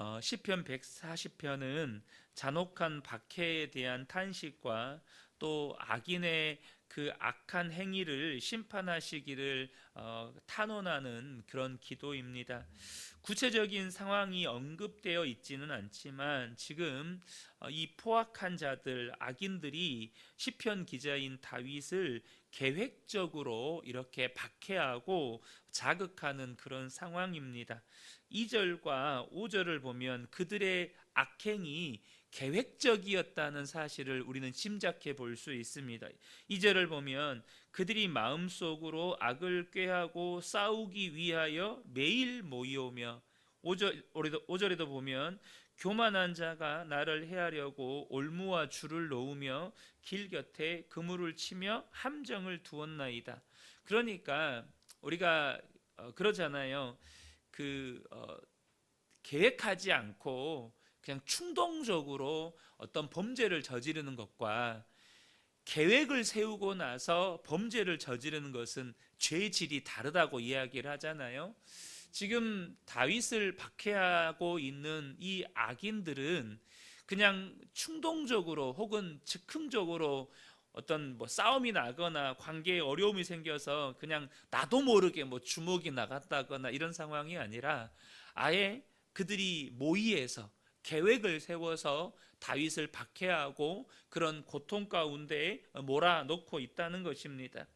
어, 시편 140편은 잔혹한 박해에 대한 탄식과 또 악인의 그 악한 행위를 심판하시기를 어, 탄원하는 그런 기도입니다. 구체적인 상황이 언급되어 있지는 않지만 지금 어, 이 포악한 자들 악인들이 시편 기자인 다윗을 계획적으로 이렇게 박해하고 자극하는 그런 상황입니다. 2절과 5절을 보면 그들의 악행이 계획적이었다는 사실을 우리는 짐작해 볼 수 있습니다. 2절을 보면 그들이 마음속으로 악을 꾀하고 싸우기 위하여 매일 모이오며 5절, 5절에도 보면 교만한 자가 나를 해하려고 올무와 줄을 놓으며 길 곁에 그물을 치며 함정을 두었나이다. 그러니까 우리가 어, 그러잖아요. 그 어, 계획하지 않고 그냥 충동적으로 어떤 범죄를 저지르는 것과 계획을 세우고 나서 범죄를 저지르는 것은 죄의 질이 다르다고 이야기를 하잖아요. 지금 다윗을 박해하고 있는 이 악인들은 그냥 충동적으로 혹은 즉흥적으로 어떤 뭐 싸움이 나거나 관계에 어려움이 생겨서 그냥 나도 모르게 뭐 주먹이 나갔다거나 이런 상황이 아니라 아예 그들이 모의해서 계획을 세워서 다윗을 박해하고 그런 고통 가운데 몰아넣고 있다는 것입니다.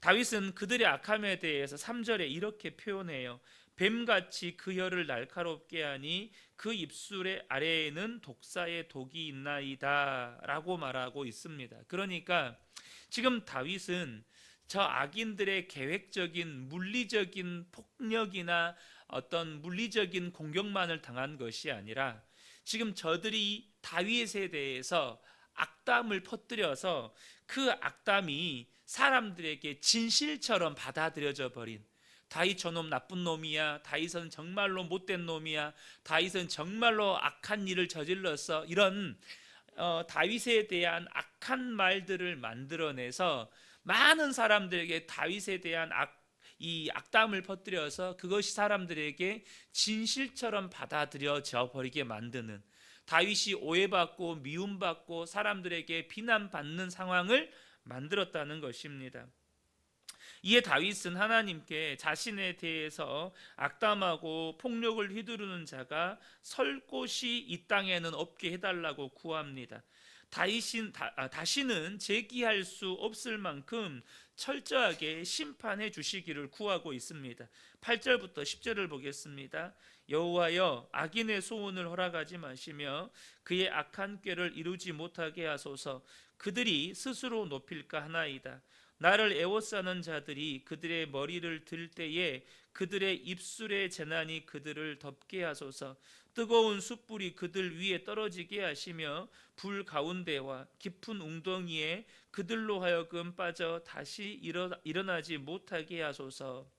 다윗은 그들의 악함에 대해서 3절에 이렇게 표현해요. 뱀같이 그 혀를 날카롭게 하니 그 입술의 아래에는 독사의 독이 있나이다라고 말하고 있습니다. 그러니까 지금 다윗은 저 악인들의 계획적인 물리적인 폭력이나 어떤 물리적인 공격만을 당한 것이 아니라 지금 저들이 다윗에 대해서 악담을 퍼뜨려서 그 악담이 사람들에게 진실처럼 받아들여져 버린 다윗 저놈 나쁜 놈이야. 다윗은 정말로 못된 놈이야. 다윗은 정말로 악한 일을 저질렀어. 이런 어, 다윗에 대한 악한 말들을 만들어내서 많은 사람들에게 다윗에 대한 악, 이 악담을 퍼뜨려서 그것이 사람들에게 진실처럼 받아들여져 버리게 만드는 다윗이 오해받고 미움받고 사람들에게 비난받는 상황을 만들었다는 것입니다. 이에 다윗은 하나님께 자신에 대해서 악담하고 폭력을 휘두르는 자가 설 곳이 이 땅에는 없게 해달라고 구합니다. 다윗인, 다, 아, 다시는 제기할 수 없을 만큼 철저하게 심판해 주시기를 구하고 있습니다. 8절부터 10절을 보겠습니다. 여호와여 악인의 소원을 허락하지 마시며 그의 악한 꾀를 이루지 못하게 하소서 그들이 스스로 높일까 하나이다. 나를 애워싸는 자들이 그들의 머리를 들 때에 그들의 입술의 재난이 그들을 덮게 하소서 뜨거운 숯불이 그들 위에 떨어지게 하시며 불 가운데와 깊은 웅덩이에 그들로 하여금 빠져 다시 일어나 지 못하게 하소서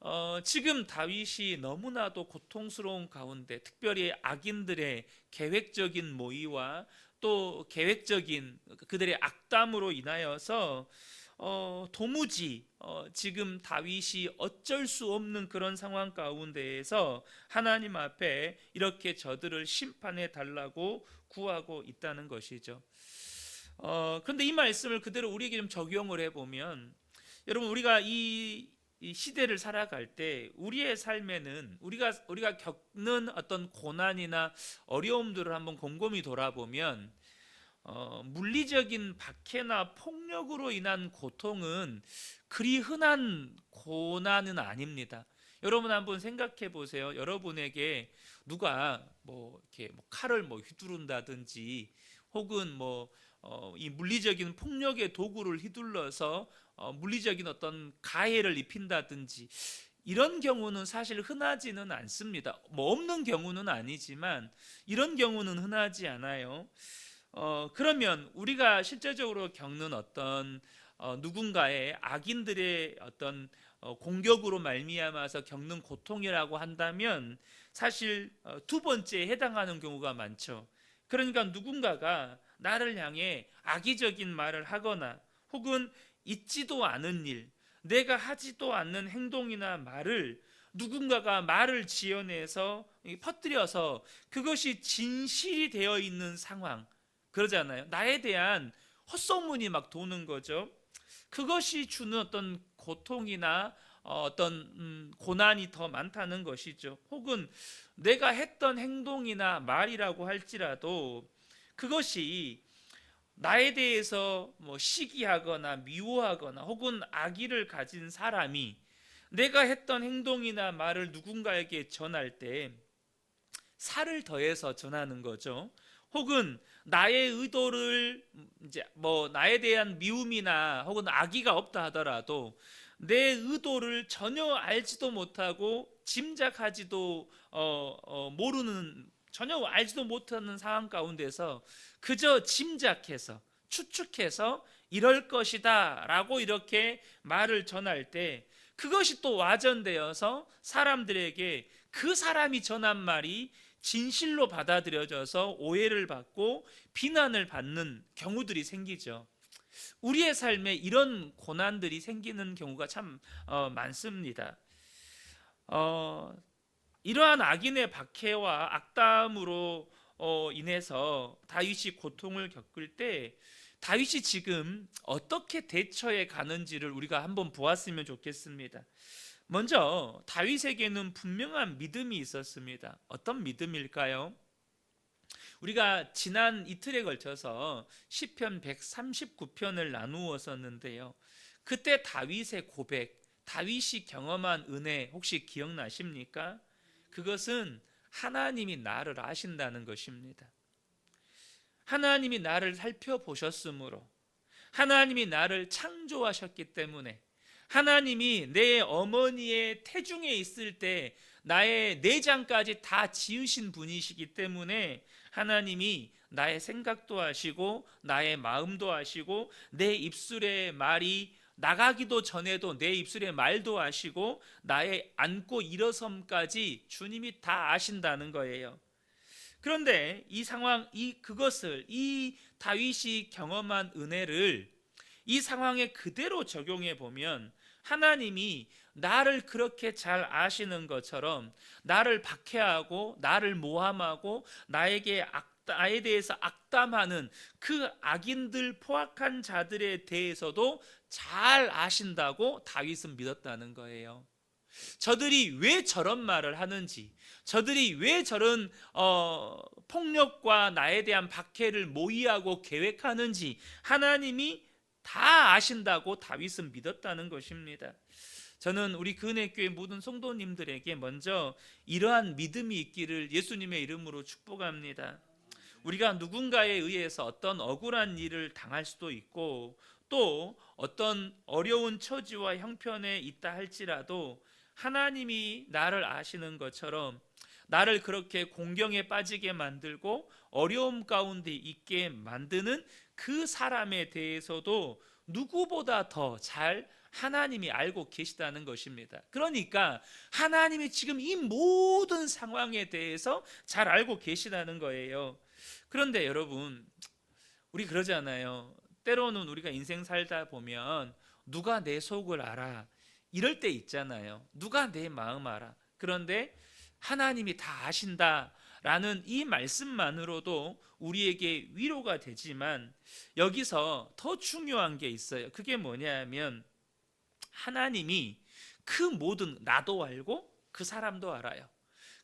어, 지금 다윗이 너무나도 고통스러운 가운데 특별히 악인들의 계획적인 모의와 또 계획적인 그들의 악담으로 인하여서 어, 도무지 어, 지금 다윗이 어쩔 수 없는 그런 상황 가운데에서 하나님 앞에 이렇게 저들을 심판해 달라고 구하고 있다는 것이죠. 어, 그런데 이 말씀을 그대로 우리에게 좀 적용을 해보면 여러분 우리가 이, 이 시대를 살아갈 때 우리의 삶에는 우리가 우리가 겪는 어떤 고난이나 어려움들을 한번 곰곰이 돌아보면 어, 물리적인 박해나 폭력으로 인한 고통은 그리 흔한 고난은 아닙니다. 여러분 한번 생각해 보세요. 여러분에게 누가 뭐 이렇게 뭐 칼을 뭐 휘두른다든지 혹은 뭐 어, 이 물리적인 폭력의 도구를 휘둘러서 어, 물리적인 어떤 가해를 입힌다든지 이런 경우는 사실 흔하지는 않습니다. 뭐 없는 경우는 아니지만 이런 경우는 흔하지 않아요. 어, 그러면 우리가 실제적으로 겪는 어떤 어, 누군가의 악인들의 어떤 어, 공격으로 말미암아서 겪는 고통이라고 한다면 사실 어, 두 번째에 해당하는 경우가 많죠. 그러니까 누군가가 나를 향해 악의적인 말을 하거나 혹은 있지도 않은 일, 내가 하지도 않는 행동이나 말을 누군가가 말을 지어내서 퍼뜨려서 그것이 진실이 되어 있는 상황 그러잖아요. 나에 대한 헛소문이 막 도는 거죠. 그것이 주는 어떤 고통이나 어, 어떤 음, 고난이 더 많다는 것이죠. 혹은 내가 했던 행동이나 말이라고 할지라도 그것이 나에 대해서 뭐 시기하거나 미워하거나 혹은 악의를 가진 사람이 내가 했던 행동이나 말을 누군가에게 전할 때 살을 더해서 전하는 거죠. 혹은 나의 의도를 이제 뭐 나에 대한 미움이나 혹은 악의가 없다 하더라도 내 의도를 전혀 알지도 못하고 짐작하지도 어, 어, 모르는 전혀 알지도 못하는 상황 가운데서 그저 짐작해서 추측해서 이럴 것이다 라고 이렇게 말을 전할 때 그것이 또 와전되어서 사람들에게 그 사람이 전한 말이 진실로 받아들여져서 오해를 받고 비난을 받는 경우들이 생기죠. 우리의 삶에 이런 고난들이 생기는 경우가 참 어, 많습니다. 어, 이러한 악인의 박해와 악담으로 어, 인해서 다윗이 고통을 겪을 때 다윗이 지금 어떻게 대처해 가는지를 우리가 한번 보았으면 좋겠습니다. 먼저 다윗에게는 분명한 믿음이 있었습니다. 어떤 믿음일까요? 우리가 지난 이틀에 걸쳐서 시편 139편을 나누었었는데요. 그때 다윗의 고백, 다윗이 경험한 은혜 혹시 기억나십니까? 그것은 하나님이 나를 아신다는 것입니다. 하나님이 나를 살펴보셨으므로 하나님이 나를 창조하셨기 때문에 하나님이 내 어머니의 태중에 있을 때 나의 내장까지 다 지으신 분이시기 때문에 하나님이 나의 생각도 하시고 나의 마음도 하시고 내 입술의 말이 나가기도 전에도 내 입술의 말도 아시고 나의 앉고 일어섬까지 주님이 다 아신다는 거예요. 그런데 이 상황 이 그것을 이 다윗이 경험한 은혜를 이 상황에 그대로 적용해 보면 하나님이 나를 그렇게 잘 아시는 것처럼 나를 박해하고 나를 모함하고 나에게 악, 나에 대해서 악담하는 그 악인들 포악한 자들에 대해서도 잘 아신다고 다윗은 믿었다는 거예요. 저들이 왜 저런 말을 하는지, 저들이 왜 저런 어, 폭력과 나에 대한 박해를 모의하고 계획하는지 하나님이 다 아신다고 다윗은 믿었다는 것입니다. 저는 우리 근혜교회 모든 성도님들에게 먼저 이러한 믿음이 있기를 예수님의 이름으로 축복합니다. 우리가 누군가에 의해서 어떤 억울한 일을 당할 수도 있고 또 어떤 어려운 처지와 형편에 있다 할지라도 하나님이 나를 아시는 것처럼 나를 그렇게 공경에 빠지게 만들고 어려움 가운데 있게 만드는 그 사람에 대해서도 누구보다 더 잘 하나님이 알고 계시다는 것입니다. 그러니까 하나님이 지금 이 모든 상황에 대해서 잘 알고 계시다는 거예요. 그런데 여러분, 우리 그러잖아요. 때로는 우리가 인생 살다 보면 누가 내 속을 알아? 이럴 때 있잖아요. 누가 내 마음 알아? 그런데 하나님이 다 아신다. 라는 이 말씀만으로도 우리에게 위로가 되지만 여기서 더 중요한 게 있어요. 그게 뭐냐면 하나님이 그 모든 나도 알고 그 사람도 알아요.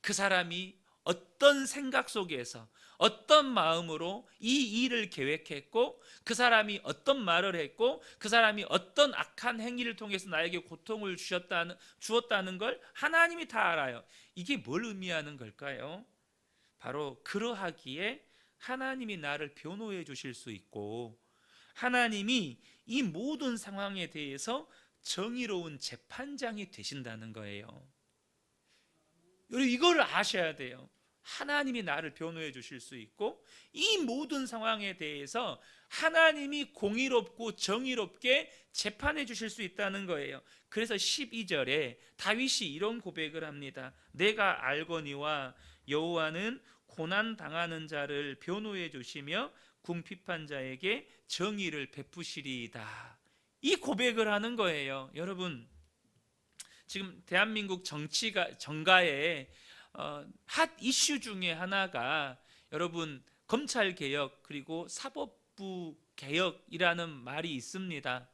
그 사람이 어떤 생각 속에서 어떤 마음으로 이 일을 계획했고 그 사람이 어떤 말을 했고 그 사람이 어떤 악한 행위를 통해서 나에게 고통을 주셨다는 주었다는 걸 하나님이 다 알아요. 이게 뭘 의미하는 걸까요? 바로 그러하기에 하나님이 나를 변호해 주실 수 있고 하나님이 이 모든 상황에 대해서 정의로운 재판장이 되신다는 거예요. 여러분 이걸 아셔야 돼요. 하나님이 나를 변호해 주실 수 있고 이 모든 상황에 대해서 하나님이 공의롭고 정의롭게 재판해 주실 수 있다는 거예요. 그래서 12절에 다윗이 이런 고백을 합니다. 내가 알거니와 여호와는 고난 당하는 자를 변호해 주시며 궁핍한 자에게 정의를 베푸시리이다. 이 고백을 하는 거예요. 여러분 지금 대한민국 정치가 정가의 어, 핫 이슈 중에 하나가 여러분 검찰 개혁 그리고 사법부 개혁이라는 말이 있습니다.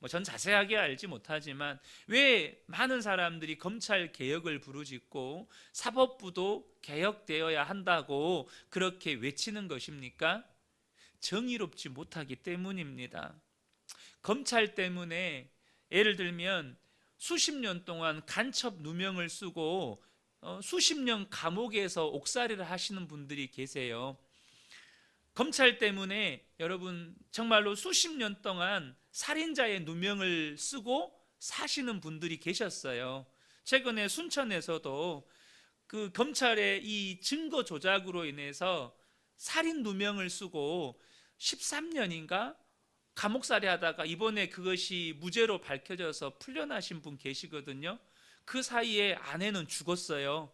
뭐 전 자세하게 알지 못하지만 왜 많은 사람들이 검찰 개혁을 부르짖고 사법부도 개혁되어야 한다고 그렇게 외치는 것입니까? 정의롭지 못하기 때문입니다. 검찰 때문에 예를 들면 수십 년 동안 간첩 누명을 쓰고 어, 수십 년 감옥에서 옥살이를 하시는 분들이 계세요. 검찰 때문에 여러분 정말로 수십 년 동안 살인자의 누명을 쓰고 사시는 분들이 계셨어요. 최근에 순천에서도 그 검찰의 이 증거 조작으로 인해서 살인 누명을 쓰고 13년인가 감옥살이 하다가 이번에 그것이 무죄로 밝혀져서 풀려나신 분 계시거든요. 그 사이에 아내는 죽었어요.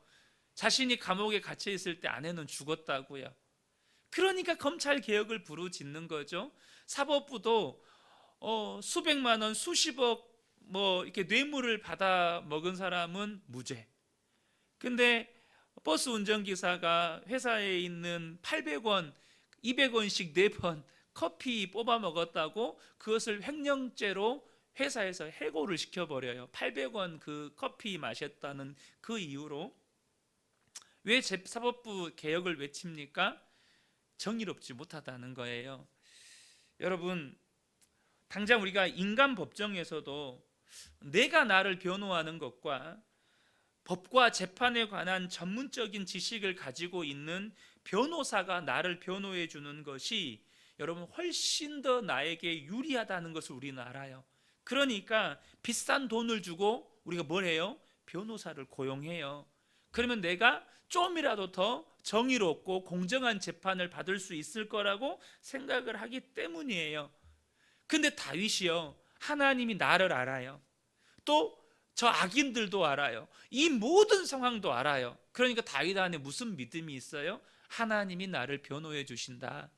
자신이 감옥에 갇혀 있을 때 아내는 죽었다고요. 그러니까 검찰 개혁을 부르짖는 거죠. 사법부도 어, 수백만 원, 수십억 뭐 이렇게 뇌물을 받아 먹은 사람은 무죄. 근데 버스 운전기사가 회사에 있는 800원, 200원씩 4번 커피 뽑아 먹었다고 그것을 횡령죄로 회사에서 해고를 시켜버려요. 800원 그 커피 마셨다는 그 이유로 왜 사법부 개혁을 외칩니까? 정의롭지 못하다는 거예요. 여러분, 당장 우리가 인간 법정에서도 내가 나를 변호하는 것과 법과 재판에 관한 전문적인 지식을 가지고 있는 변호사가 나를 변호해 주는 것이 여러분 훨씬 더 나에게 유리하다는 것을 우리는 알아요. 그러니까 비싼 돈을 주고 우리가 뭘 해요? 변호사를 고용해요. 그러면 내가 좀이라도 더 정의롭고 공정한 재판을 받을 수 있을 거라고 생각을 하기 때문이에요. 근데 다윗이요. 하나님이 나를 알아요. 또 저 악인들도 알아요. 이 모든 상황도 알아요. 그러니까 다윗 안에 무슨 믿음이 있어요? 하나님이 나를 변호해 주신다.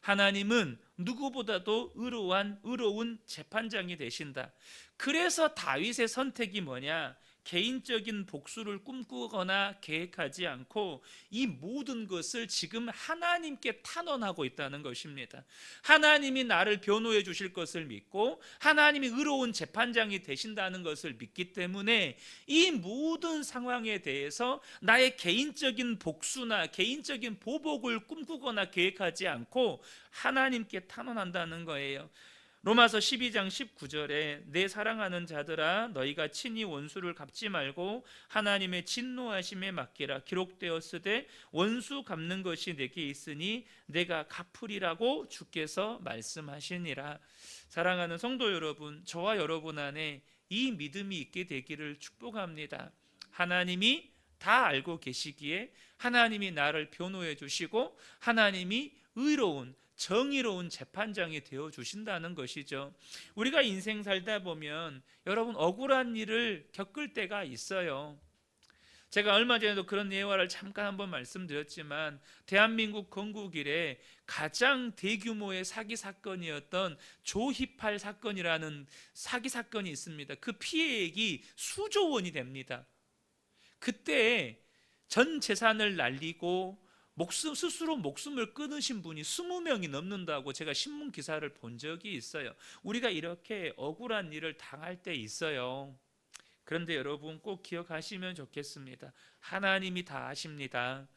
하나님은 누구보다도 의로운 의로운 재판장이 되신다. 그래서 다윗의 선택이 뭐냐? 개인적인 복수를 꿈꾸거나 계획하지 않고 이 모든 것을 지금 하나님께 탄원하고 있다는 것입니다. 하나님이 나를 변호해 주실 것을 믿고 하나님이 의로운 재판장이 되신다는 것을 믿기 때문에 이 모든 상황에 대해서 나의 개인적인 복수나 개인적인 보복을 꿈꾸거나 계획하지 않고 하나님께 탄원한다는 거예요. 로마서 12장 19절에 내 사랑하는 자들아 너희가 친히 원수를 갚지 말고 하나님의 진노하심에 맡기라. 기록되었으되 원수 갚는 것이 내게 있으니 내가 갚으리라고 주께서 말씀하시니라. 사랑하는 성도 여러분 저와 여러분 안에 이 믿음이 있게 되기를 축복합니다. 하나님이 다 알고 계시기에 하나님이 나를 변호해 주시고 하나님이 의로운 정의로운 재판장이 되어 주신다는 것이죠. 우리가 인생 살다 보면 여러분 억울한 일을 겪을 때가 있어요. 제가 얼마 전에도 그런 예화를 잠깐 한번 말씀드렸지만 대한민국 건국 이래 가장 대규모의 사기 사건이었던 조희팔 사건이라는 사기 사건이 있습니다. 그 피해액이 수조 원이 됩니다. 그때 전 재산을 날리고 목숨 스스로 목숨을 끊으신 분이 20명이 넘는다고 제가 신문 기사를 본 적이 있어요. 우리가 이렇게 억울한 일을 당할 때 있어요. 그런데 여러분 꼭 기억하시면 좋겠습니다. 하나님이 다 아십니다.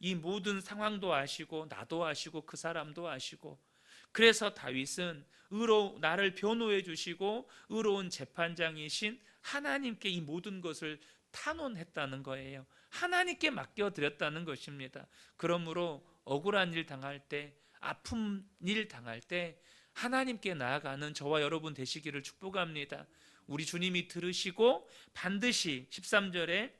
이 모든 상황도 아시고 나도 아시고 그 사람도 아시고 그래서 다윗은 의로 나를 변호해 주시고 의로운 재판장이신 하나님께 이 모든 것을 탄원했다는 거예요. 하나님께 맡겨 드렸다는 것입니다. 그러므로 억울한 일 당할 때, 아픔 일 당할 때 하나님께 나아가는 저와 여러분 되시기를 축복합니다. 우리 주님이 들으시고 반드시 13절에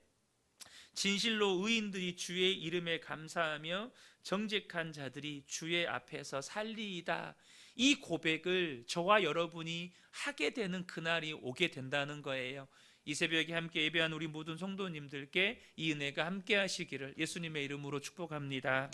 진실로 의인들이 주의 이름에 감사하며 정직한 자들이 주의 앞에서 살리이다. 이 고백을 저와 여러분이 하게 되는 그날이 오게 된다는 거예요. 이 새벽에 함께 예배한 우리 모든 성도님들께 이 은혜가 함께 하시기를 예수님의 이름으로 축복합니다.